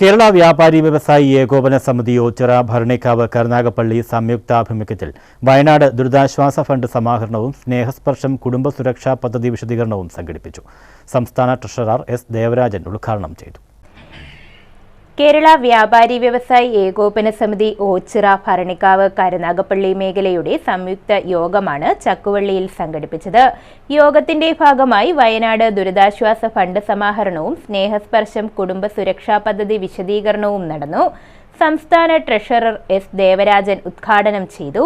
കേരള വ്യാപാരി വ്യവസായി ഏകോപന സമിതി ഓച്ചിറ ഭരണിക്കാവ് കരുനാഗപ്പള്ളി സംയുക്താഭിമുഖ്യത്തിൽ വയനാട് ദുരിതാശ്വാസ ഫണ്ട് സമാഹരണവും സ്നേഹസ്പർശം കുടുംബ സുരക്ഷാ പദ്ധതി വിശദീകരണവും സംഘടിപ്പിച്ചു. സംസ്ഥാന ട്രഷറർ എസ് ദേവരാജൻ ഉദ്ഘാടനം ചെയ്തു. കേരള വ്യാപാരി വ്യവസായി ഏകോപന സമിതി ഓച്ചിറ ഭരണിക്കാവ് കരുനാഗപ്പള്ളി മേഖലയുടെ സംയുക്ത യോഗമാണ് ചക്കുവള്ളിയിൽ സംഘടിപ്പിച്ചത്. യോഗത്തിന്റെ ഭാഗമായി വയനാട് ദുരിതാശ്വാസ ഫണ്ട് സമാഹരണവും സ്നേഹസ്പർശം കുടുംബ സുരക്ഷാ പദ്ധതി വിശദീകരണവും നടന്നു. സംസ്ഥാന ട്രഷറർ എസ് ദേവരാജൻ ഉദ്ഘാടനം ചെയ്തു.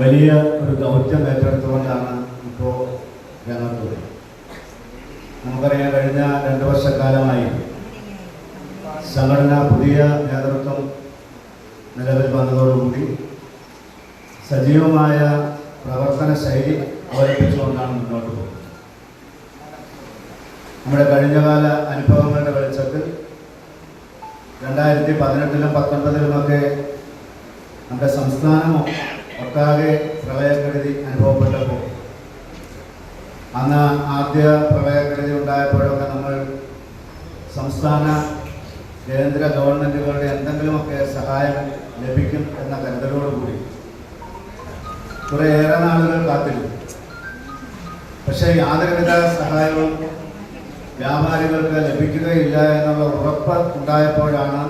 വലിയ ഒരു ദൗത്യം ഏറ്റെടുത്തുകൊണ്ടാണ് ഇപ്പോൾ രംഗത്തുള്ളത് നമുക്കറിയാം കഴിഞ്ഞ രണ്ട് വർഷക്കാലമായി സംഘടന പുതിയ നേതൃത്വം നിലവിൽ വന്നതോടുകൂടി സജീവമായ പ്രവർത്തന ശൈലി അവലംബിച്ചുകൊണ്ടാണ് മുന്നോട്ട് പോകുന്നത്. നമ്മുടെ കഴിഞ്ഞകാല അനുഭവങ്ങളുടെ വെളിച്ചത്തിൽ രണ്ടായിരത്തി പതിനെട്ടിലും പത്തൊൻപതിലുമൊക്കെ നമ്മുടെ സംസ്ഥാനം ഒട്ടാകെ പ്രളയക്കെടുതി അനുഭവപ്പെട്ടപ്പോൾ അന്ന് ആദ്യ പ്രളയക്കെടുതി ഉണ്ടായപ്പോഴൊക്കെ നമ്മൾ സംസ്ഥാന കേന്ദ്ര ഗവൺമെന്റുകളുടെ എന്തെങ്കിലുമൊക്കെ സഹായം ലഭിക്കും എന്ന കരുതലോടുകൂടി. കുറേയേറെ നാളുകൾ കാത്തിരുന്നു. പക്ഷേ യാതൊരുവിധ സഹായവും വ്യാപാരികൾക്ക് ലഭിക്കുകയില്ല എന്നുള്ള ഉറപ്പ് ഉണ്ടായപ്പോഴാണ്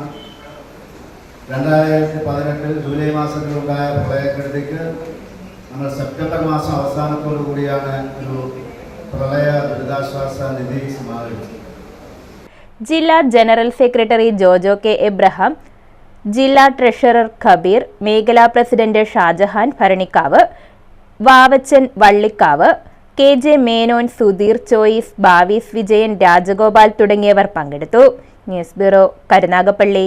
രണ്ടായിരത്തി പതിനെട്ടിൽ ജൂലൈ മാസത്തിലുണ്ടായ പ്രളയക്കെടുതിക്ക് നമ്മൾ സെപ്റ്റംബർ മാസം അവസാനത്തോടു കൂടിയാണ് ഒരു പ്രളയ ദുരിതാശ്വാസ നിധി സമാഹരിച്ചത് ജില്ലാ general secretary Jojo K Abraham ജില്ലാ ട്രഷറർ ഖബീർ മേഖലാ president Shajahan Bharanikkavu Vavachan Vallikkavu K J Menon Sudheer choice Bavees Vijayan Rajagopal തുടങ്ങിയവർ പങ്കെടുത്തു. News bureau Karunagappally.